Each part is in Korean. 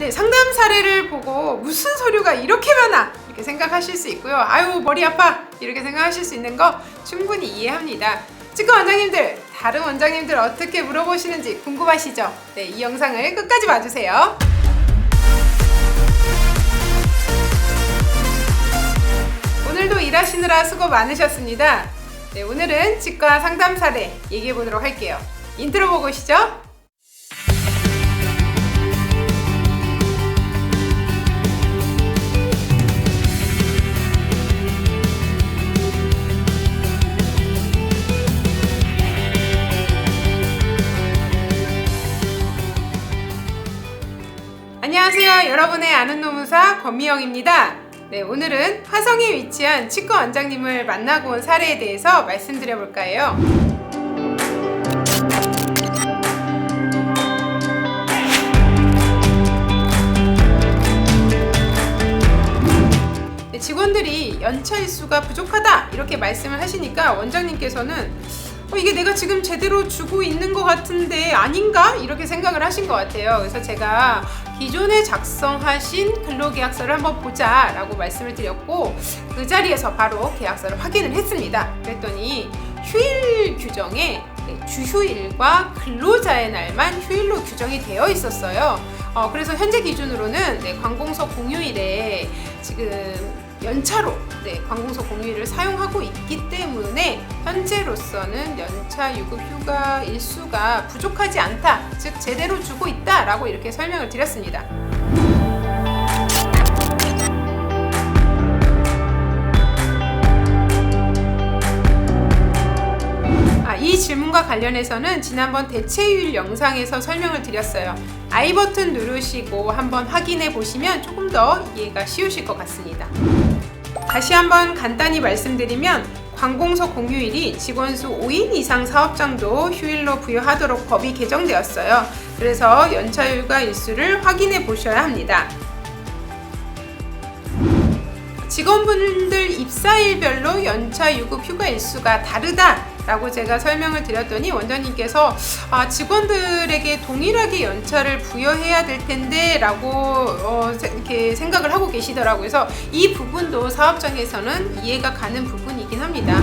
네, 상담 사례를 보고 무슨 서류가 이렇게 많아 이렇게 생각하실 수 있고요. 아유 머리 아파 이렇게 생각하실 수 있는 거 충분히 이해합니다. 치과 원장님들 다른 원장님들 어떻게 물어보시는지 궁금하시죠? 네, 이 영상을 끝까지 봐주세요. 오늘도 일하시느라 수고 많으셨습니다. 네, 오늘은 치과 상담 사례 얘기해 보도록 할게요. 인트로 보고 오시죠. 안녕하세요. 여러분의 아는 노무사 권미영입니다. 네, 오늘은 화성에 위치한 치과 원장님을 만나고 온 사례에 대해서 말씀드려 볼까 해요. 네, 직원들이 연차 일수가 부족하다 이렇게 말씀을 하시니까 원장님께서는 어, 이게 내가 지금 제대로 주고 있는 것 같은데 아닌가 이렇게 생각을 하신 것 같아요. 그래서 제가 기존에 작성하신 근로계약서를 한번 보자 라고 말씀을 드렸고 그 자리에서 바로 계약서를 확인을 했습니다. 그랬더니 휴일 규정에 네, 주휴일과 근로자의 날만 휴일로 규정이 되어 있었어요. 어, 그래서 현재 기준으로는 네, 관공서 공휴일에 지금 연차로 네, 관공서 공휴일을 사용하고 있기 때문에 현재로서는 연차 유급 휴가 일수가 부족하지 않다, 즉 제대로 주고 있다라고 이렇게 설명을 드렸습니다. 아, 이 질문과 관련해서는 지난번 대체율 영상에서 설명을 드렸어요. I 버튼 누르시고 한번 확인해 보시면 조금 더 이해가 쉬우실 것 같습니다. 다시 한번 간단히 말씀드리면 관공서 공휴일이 직원 수 5인 이상 사업장도 휴일로 부여하도록 법이 개정되었어요. 그래서 연차휴가 일수를 확인해 보셔야 합니다. 직원분들 입사일별로 연차 유급 휴가 일수가 다르다 라고 제가 설명을 드렸더니 원장님께서 아, 직원들에게 동일하게 연차를 부여해야 될 텐데 라고 어, 세- 이렇게 생각을 하고 계시더라고요. 그래서 이 부분도 사업장에서는 이해가 가는 부분이긴 합니다.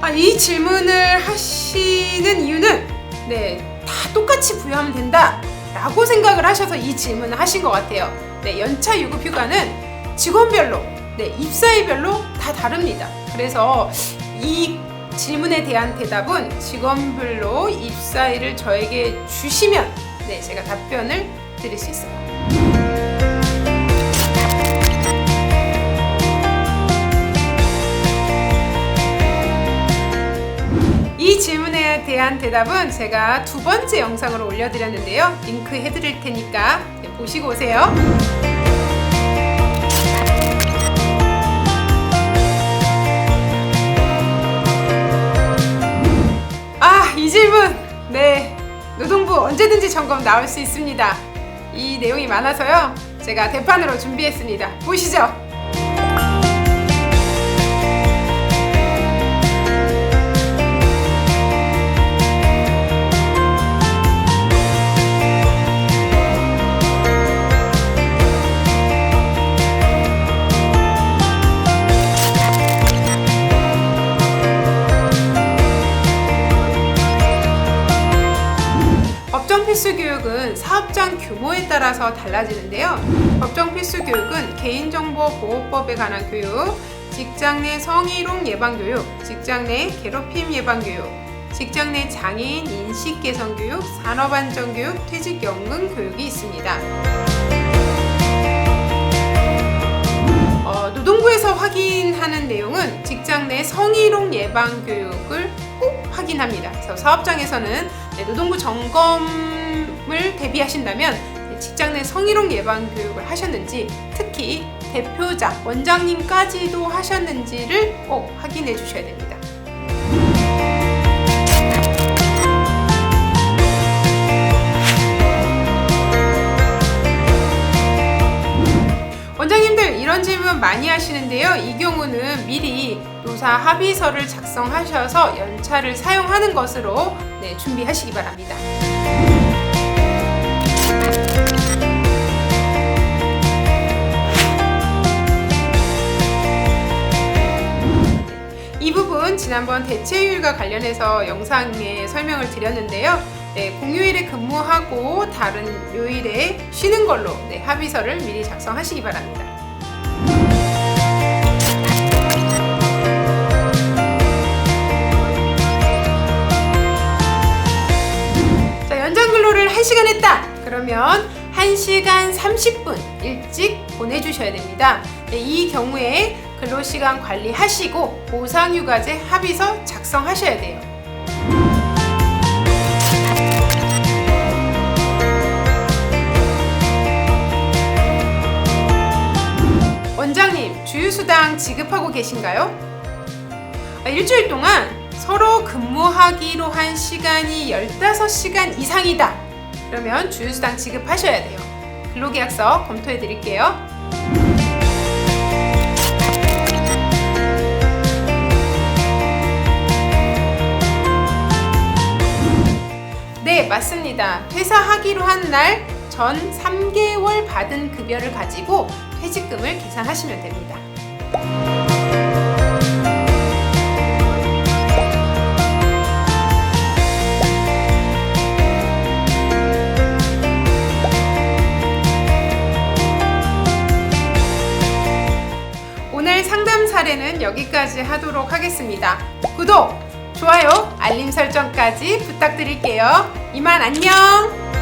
아, 이 질문을 하시는 이유는 네, 다 똑같이 부여하면 된다 라고 생각을 하셔서 이 질문을 하신 것 같아요. 네, 연차 유급 휴가는 직원별로, 네, 입사일별로 다 다릅니다. 그래서 이 질문에 대한 대답은 직원별로 입사일을 저에게 주시면 네, 제가 답변을 드릴 수 있어요. 대한 대답은 제가 두 번째 영상으로 올려드렸는데요. 링크 해드릴 테니까 네, 보시고 오세요. 아, 이 질문! 네. 노동부 언제든지 점검 나올 수 있습니다. 이 내용이 많아서요. 제가 대판으로 준비했습니다. 보시죠. 필수 교육은 사업장 규모에 따라서 달라지는데요. 법정 필수 교육은 개인정보보호법에 관한 교육, 직장 내 성희롱 예방 교육, 직장 내 괴롭힘 예방 교육, 직장 내 장애인 인식 개선 교육, 산업 안전 교육, 퇴직 연금 교육이 있습니다. 어, 노동부에서 확인하는 내용은 직장 내 성희롱 예방 교육을 꼭 확인합니다. 그래서 사업장에서는 네, 노동부 점검을 대비하신다면 네, 직장 내 성희롱 예방 교육을 하셨는지 특히 대표자, 원장님까지도 하셨는지를 꼭 확인해 주셔야 됩니다. 노사 합의서를 작성하셔서 연차를 사용하는 것으로 네, 준비하시기 바랍니다. 이 부분 지난번 대체휴일과 관련해서 영상에 설명을 드렸는데요. 네, 공휴일에 근무하고 다른 요일에 쉬는 걸로 네, 합의서를 미리 작성하시기 바랍니다. 그러면 1시간 30분 일찍 보내주셔야 됩니다. 네, 이 경우에 근로시간 관리하시고 보상휴가제 합의서 작성하셔야 돼요. 원장님, 주휴수당 지급하고 계신가요? 아, 일주일 동안 서로 근무하기로 한 시간이 15시간 이상이다. 그러면 주휴수당 지급하셔야 돼요. 근로계약서 검토해 드릴게요. 네, 맞습니다. 퇴사하기로 한 날 전 3개월 받은 급여를 가지고 퇴직금을 계산하시면 됩니다. 여기까지 하도록 하겠습니다. 구독, 좋아요, 알림 설정까지 부탁드릴게요. 이만 안녕!